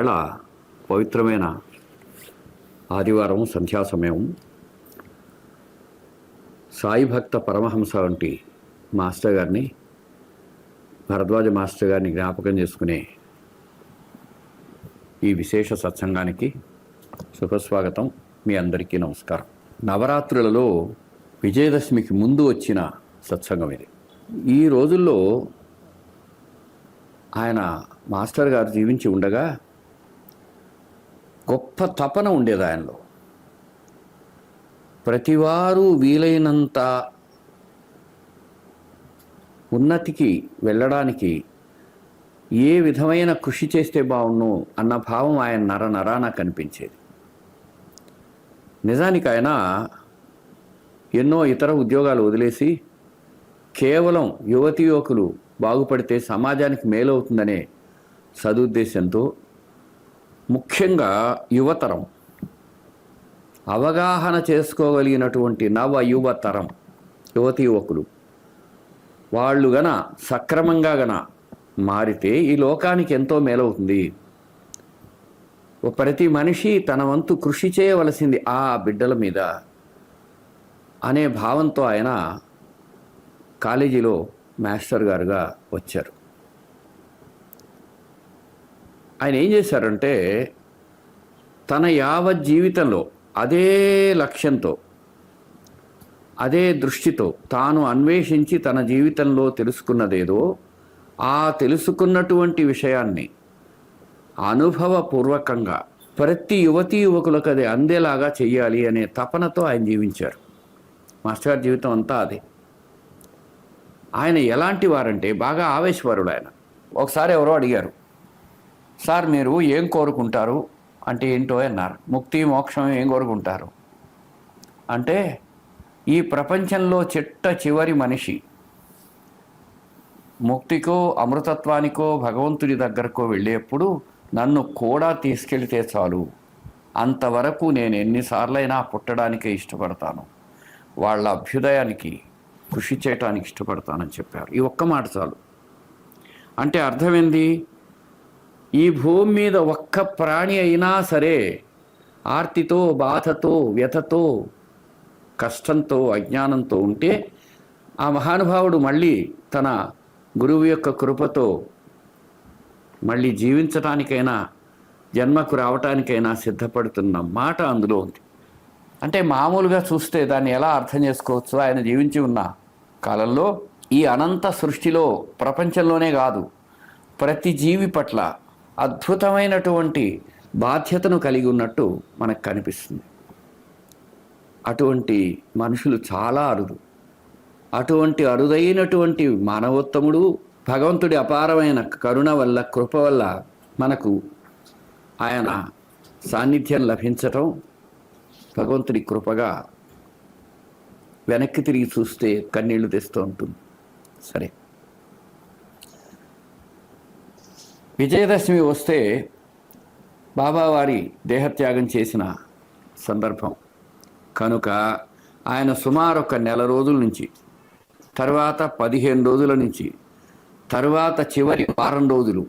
ఈవేళ పవిత్రమైన ఆదివారం సంధ్యా సమయం. సాయి భక్త పరమహంస వంటి మాస్టర్ గారిని భరద్వాజ మాస్టర్ గారిని జ్ఞాపకం చేసుకునే ఈ విశేష సత్సంగానికి శుభస్వాగతం. మీ అందరికీ నమస్కారం. నవరాత్రులలో విజయదశమికి ముందు వచ్చిన సత్సంగం ఇది. ఈ రోజుల్లో ఆయన మాస్టర్ గారు జీవించి ఉండగా గొప్ప తపన ఉండేది ఆయనలో. ప్రతివారు వీలైనంత ఉన్నతికి వెళ్ళడానికి ఏ విధమైన కృషి చేస్తే బాగుండు అన్న భావం ఆయన నర నరాన కనిపించేది నిజానికి ఆయన ఎన్నో ఇతర ఉద్యోగాలు వదిలేసి కేవలం యువతి యువకులు బాగుపడితే సమాజానికి మేలవుతుందనే సదుద్దేశంతో ముఖ్యంగా యువతరం. అవగాహన చేసుకోగలిగినటువంటి నవ యువతరం యువతి యువకులు. వాళ్ళు గన సక్రమంగా గన మారితే ఈ లోకానికి ఎంతో మేలవుతుంది. ప్రతి మనిషి తన వంతు కృషి చేయవలసింది ఆ బిడ్డల మీద అనే భావంతో ఆయన కాలేజీలో మాస్టర్ గారుగా వచ్చారు. ఆయన ఏం చేశారంటే తన యావత్ జీవితంలో అదే లక్ష్యంతో అదే దృష్టితో తాను అన్వేషించి తన జీవితంలో తెలుసుకున్నదేదో ఆ తెలుసుకున్నటువంటి విషయాన్ని అనుభవపూర్వకంగా ప్రతి యువతీ యువకులకు అది అందేలాగా చెయ్యాలి అనే తపనతో ఆయన జీవించారు. మాస్టర్ గారి జీవితం అంతా అదే. ఆయన ఎలాంటి వారంటే బాగా ఆవేశపరుడు ఆయన. ఒకసారి ఎవరో అడిగారు సార్ మీరు ఏం కోరుకుంటారు? అంటే ఏంటో అన్నారు. ముక్తి మోక్షం ఏం కోరుకుంటారు? అంటే ఈ ప్రపంచంలో చిట్ట చివరి మనిషి ముక్తికో అమృతత్వానికో భగవంతుడి దగ్గరకో వెళ్ళేప్పుడు నన్ను కూడా తీసుకెళ్తే చాలు. అంతవరకు నేను ఎన్నిసార్లైనా పుట్టడానికే ఇష్టపడతాను. వాళ్ళ అభ్యుదయానికి కృషి చేయటానికి ఇష్టపడతానని చెప్పారు. ఈ ఒక్క మాట చాలు. అంటే అర్థమైంది ఈ భూమి మీద ఒక్క ప్రాణి అయినా సరే ఆర్తితో బాధతో వ్యథతో కష్టంతో అజ్ఞానంతో ఉంటే ఆ మహానుభావుడు మళ్ళీ తన గురువు యొక్క కృపతో మళ్ళీ జీవించటానికైనా జన్మకు రావటానికైనా సిద్ధపడుతున్న మాట అందులో ఉంది. అంటే మామూలుగా చూస్తే దాన్ని ఎలా అర్థం చేసుకోవచ్చు ఆయన జీవించి ఉన్న కాలంలో ఈ అనంత సృష్టిలో ప్రపంచంలోనే కాదు ప్రతి జీవి పట్ల అద్భుతమైనటువంటి బాధ్యతను కలిగి ఉన్నట్టు మనకు కనిపిస్తుంది. అటువంటి మనుషులు చాలా అరుదు. అటువంటి అరుదైనటువంటి మానవోత్తముడు భగవంతుడి అపారమైన కరుణ వల్ల కృప వల్ల మనకు ఆయన సాన్నిధ్యం లభించటం భగవంతుడి కృపగా వెనక్కి తిరిగి చూస్తే కన్నీళ్ళు తెస్తూ ఉంటుంది. సరే. విజయదశమి వస్తే బాబావారి దేహత్యాగం చేసిన సందర్భం. కనుక ఆయన సుమారు ఒక నెల రోజుల నుంచి తర్వాత పదిహేను రోజుల నుంచి తర్వాత చివరి వారం రోజులు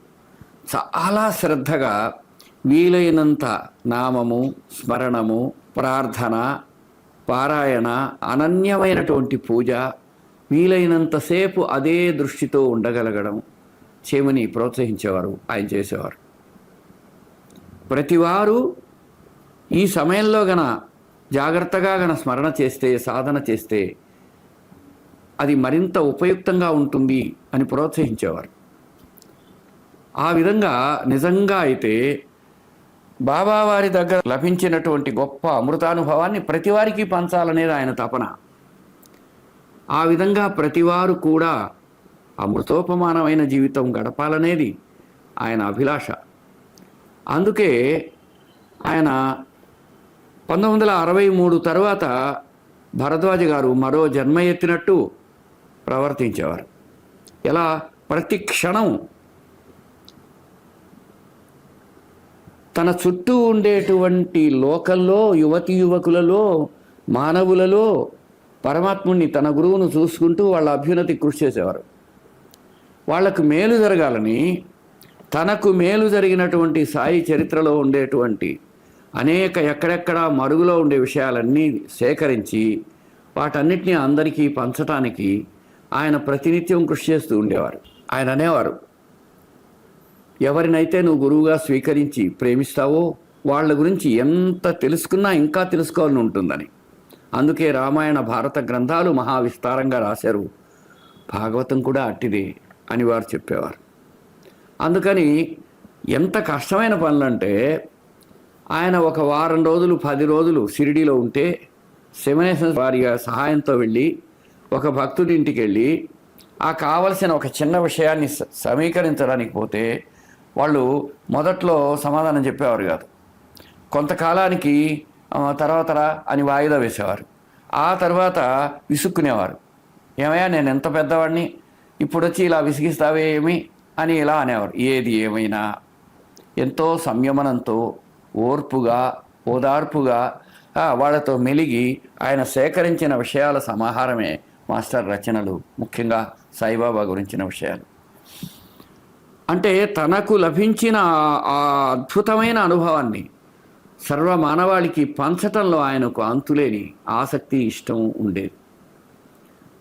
చాలా శ్రద్ధగా వీలైనంత నామము స్మరణము ప్రార్థన పారాయణ అనన్యమైనటువంటి పూజ వీలైనంతసేపు అదే దృష్టితో ఉండగలగడం. చేయమని ప్రోత్సహించేవారు ఆయన చేసేవారు. ప్రతివారు ఈ సమయంలో గన జాగ్రత్తగా గన స్మరణ చేస్తే సాధన చేస్తే అది మరింత ఉపయుక్తంగా ఉంటుంది అని ప్రోత్సహించేవారు. ఆ విధంగా నిజంగా అయితే బాబావారి దగ్గర లభించినటువంటి గొప్ప అమృతానుభవాన్ని ప్రతివారికి పంచాలనేది ఆయన తపన. ఆ విధంగా ప్రతివారు కూడా అమృతోపమానమైన జీవితం గడపాలనేది ఆయన అభిలాష. అందుకే ఆయన పంతొమ్మిది వందల అరవై మూడు తర్వాత భరద్వాజ గారు మరో జన్మ ఎత్తినట్టు ప్రవర్తించేవారు. ఎలా? ప్రతి క్షణం తన చుట్టూ ఉండేటువంటి లోకల్లో యువతి యువకులలో మానవులలో పరమాత్ముణ్ణి తన గురువును చూసుకుంటూ వాళ్ళ అభ్యున్నతి కృషి చేసేవారు. వాళ్ళకు మేలు జరగాలని తనకు మేలు జరిగినటువంటి సాయి చరిత్రలో ఉండేటువంటి అనేక ఎక్కడెక్కడ మరుగులో ఉండే విషయాలన్నీ సేకరించి వాటన్నిటినీ అందరికీ పంచటానికి ఆయన ప్రతినిత్యం కృషి చేస్తూ ఉండేవారు. ఆయన అనేవారు ఎవరినైతే నువ్వు గురువుగా స్వీకరించి ప్రేమిస్తావో వాళ్ళ గురించి ఎంత తెలుసుకున్నా ఇంకా తెలుసుకోవాలని ఉంటుందని. అందుకే రామాయణ భారత గ్రంథాలు మహావిస్తారంగా రాశారు. భాగవతం కూడా అట్టిదే. అని వారు చెప్పేవారు. అందుకని ఎంత కష్టమైన పనులంటే ఆయన ఒక వారం రోజులు పది రోజులు షిరిడీలో ఉంటే శివనేశ్వర వారి సహాయంతో వెళ్ళి ఒక భక్తుడి ఇంటికి వెళ్ళి ఆ కావలసిన ఒక చిన్న విషయాన్ని సమీకరించడానికి పోతే వాళ్ళు మొదట్లో సమాధానం చెప్పేవారు కాదు. కొంతకాలానికి తర్వాతరా తర్వాత అని వాయిదా వేసేవారు. ఆ తర్వాత విసుక్కునేవారు. ఏమయ్యా నేను ఎంత పెద్దవాడిని? ఇప్పుడు వచ్చి ఇలా విసిగిస్తావే ఏమి అని ఇలా అనేవారు. ఏది ఏమైనా ఎంతో సంయమనంతో ఓర్పుగా ఓదార్పుగా వాళ్ళతో మెలిగి ఆయన సేకరించిన విషయాల సమాహారమే మాస్టర్ రచనలు ముఖ్యంగా సాయిబాబా గురించిన విషయాలు. అంటే తనకు లభించిన ఆ- ఆ అద్భుతమైన అనుభవాన్ని సర్వ మానవాళికి పంచటంలో ఆయనకు అంతులేని ఆసక్తి ఇష్టం ఉండేది.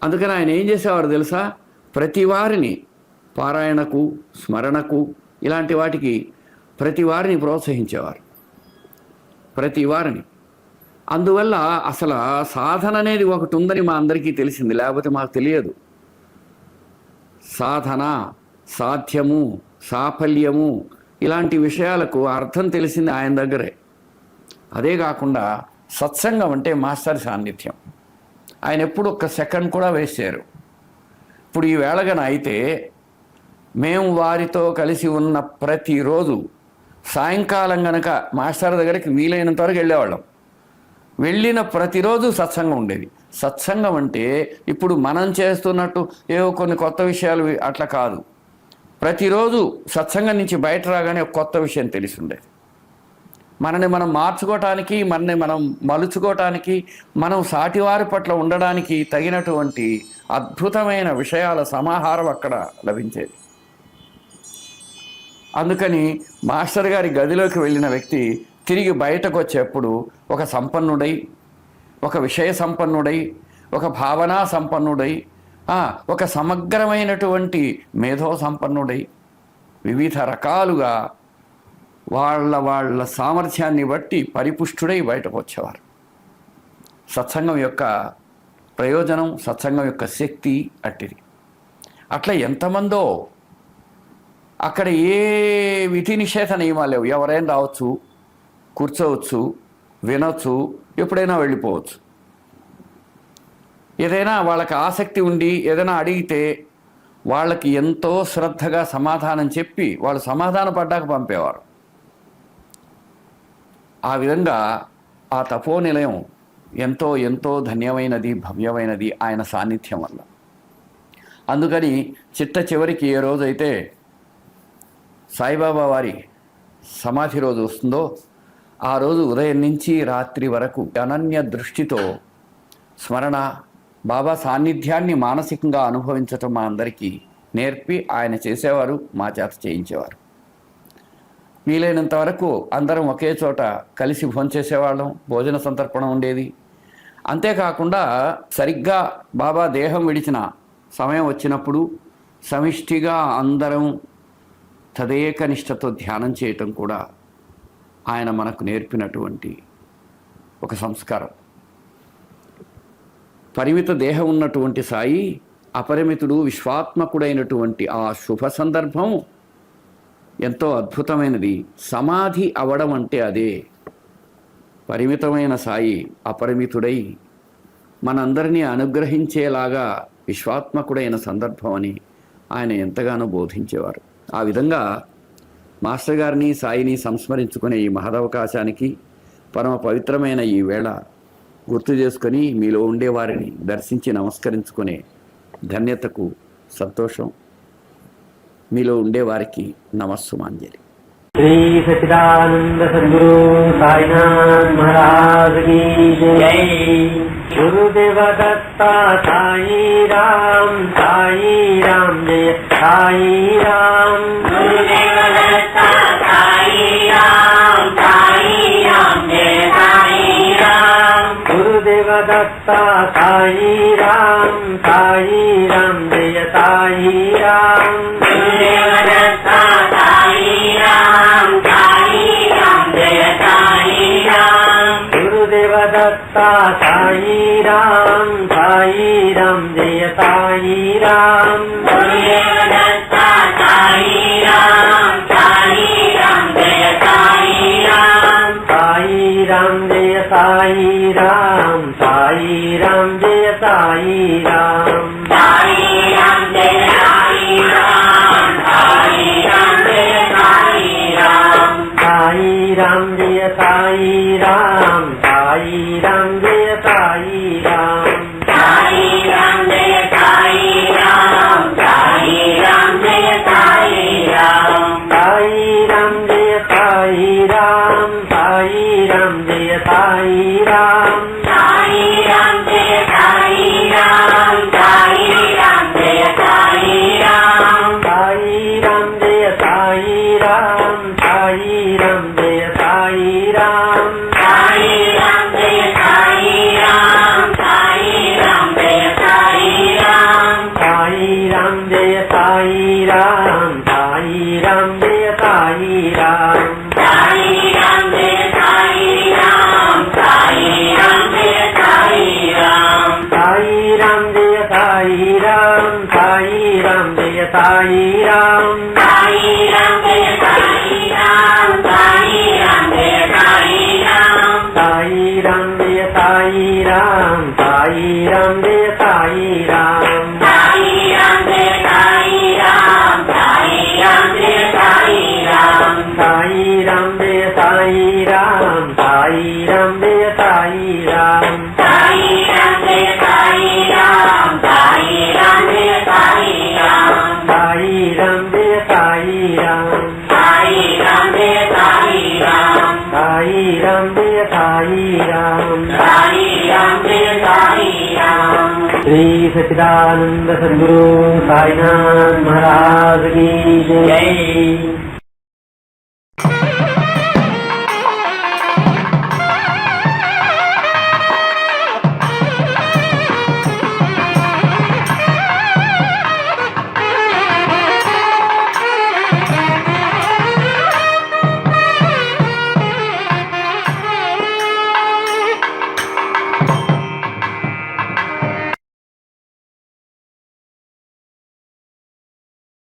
అందుకని ఆయన ఏం చేసేవారు తెలుసా? ప్రతి వారిని పారాయణకు స్మరణకు ఇలాంటి వాటికి ప్రతి వారిని ప్రోత్సహించేవారు. ప్రతి వారిని. అందువల్ల అసలు సాధన అనేది ఒకటి ఉందని మా అందరికీ తెలిసింది. లేకపోతే మాకు తెలియదు. సాధన సాధ్యము సాఫల్యము ఇలాంటి విషయాలకు అర్థం తెలిసింది ఆయన దగ్గరే. అదే కాకుండా సత్సంగం అంటే మాస్టర్ సాన్నిధ్యం. ఆయన ఎప్పుడు ఒక్క సెకండ్ కూడా వేసారు ఇప్పుడు ఈ వేళగన అయితే మేము వారితో కలిసి ఉన్న ప్రతిరోజు సాయంకాలం గనక మాస్టర్ దగ్గరికి వీలైనంత వరకు వెళ్ళేవాళ్ళం. వెళ్ళిన ప్రతిరోజు సత్సంగం ఉండేది. సత్సంగం అంటే ఇప్పుడు మనం చేస్తున్నట్టు ఏవో కొన్ని కొత్త విషయాలు అట్లా కాదు. ప్రతిరోజు సత్సంగం నుంచి బయట రాగానే కొత్త విషయం తెలిసి ఉండేది. మనని మనం మార్చుకోవటానికి మనని మనం మలుచుకోవటానికి మనం సాటివారి పట్ల ఉండడానికి తగినటువంటి అద్భుతమైన విషయాల సమాహారం అక్కడ లభించేది. అందుకని మాస్టర్ గారి గదిలోకి వెళ్ళిన వ్యక్తి తిరిగి బయటకు వచ్చేప్పుడు ఒక సంపన్నుడై ఒక విషయ సంపన్నుడై ఒక భావనా సంపన్నుడై ఒక సమగ్రమైనటువంటి మేధో సంపన్నుడై వివిధ రకాలుగా వాళ్ళ వాళ్ళ సామర్థ్యాన్ని బట్టి పరిపుష్టుడై బయటకు వచ్చేవారు సత్సంగం యొక్క ప్రయోజనం సత్సంగం యొక్క శక్తి అట్టిది. అట్లా ఎంతమందో అక్కడ ఏ విధి నిషేధ నియమాలు లేవు. ఎవరైనా రావచ్చు కూర్చోవచ్చు వినొచ్చు ఎప్పుడైనా వెళ్ళిపోవచ్చు. ఏదైనా వాళ్ళకి ఆసక్తి ఉండి ఏదైనా అడిగితే వాళ్ళకి ఎంతో శ్రద్ధగా సమాధానం చెప్పి వాళ్ళు సమాధాన పడ్డాక పంపేవారు. ఆ విధంగా ఆ తపో నిలయం ఎంతో ఎంతో ధన్యమైనది భవ్యమైనది ఆయన సాన్నిధ్యం వల్ల. అందుకని చిట్ట చివరికి ఏ రోజైతే సాయిబాబా వారి సమాధి రోజు వస్తుందో ఆ రోజు ఉదయం నుంచి రాత్రి వరకు అనన్య దృష్టితో స్మరణ బాబా సాన్నిధ్యాన్ని మానసికంగా అనుభవించటం మా అందరికీ నేర్పి ఆయన చేసేవారు మా చేత చేయించేవారు. వీలైనంత వరకు అందరం ఒకే చోట కలిసి భోంచేసేవాళ్ళం భోజన సంతర్పణ ఉండేది. అంతేకాకుండా సరిగ్గా బాబా దేహం విడిచిన సమయం వచ్చినప్పుడు సమిష్టిగా అందరం తదేక నిష్టతో ధ్యానం చేయటం కూడా ఆయన మనకు నేర్పినటువంటి ఒక సంస్కారం. పరిమిత దేహం ఉన్నటువంటి సాయి అపరిమితుడు విశ్వాత్మకుడైనటువంటి ఆ శుభ సందర్భం ఎంతో అద్భుతమైనది. సమాధి అవడం అంటే అదే. పరిమితమైన సాయి అపరిమితుడై మనందరినీ అనుగ్రహించేలాగా విశ్వాత్మకుడైన సందర్భం అని ఆయన ఎంతగానో బోధించేవారు. ఆ విధంగా మాస్టర్ గారిని సాయిని సంస్మరించుకునే ఈ మహదవకాశానికి పరమ పవిత్రమైన ఈ వేళ గుర్తు చేసుకొని మీలో ఉండేవారిని దర్శించి నమస్కరించుకునే ధన్యతకు సంతోషం. మీలో ఉండే ఉండేవారికి నమస్సుమాంజలి. శ్రీ సచిదానంద సద్గురు సాయినాథ్ మహారాజ్ జై. గురుదేవ దత్త సాయి రామ్ సాయి రామ్ జయ సాయి రామ్ గురుదేవ దత్త సాయి రామ్ సాయి రామ్ జయ సాయి రామ్ గురుదేవ దత్త సాయి రామ్ సాయి साई राम गुरुदेव दत्ता साई राम साई राम जय साई राम गुरुदेव दत्ता साई राम साई राम जय साई राम गुरुदेव दत्ता साई राम साई राम जय साई राम साई राम जय साई राम राम साई राम जय साई राम साई राम जय साई राम साई राम जय साई राम साई राम जय साई राम साई राम जय साई राम साई राम जय साई राम साई राम जय साई राम श्री सच्चिदानंद सदगुरु साईनाथ महाराज की जय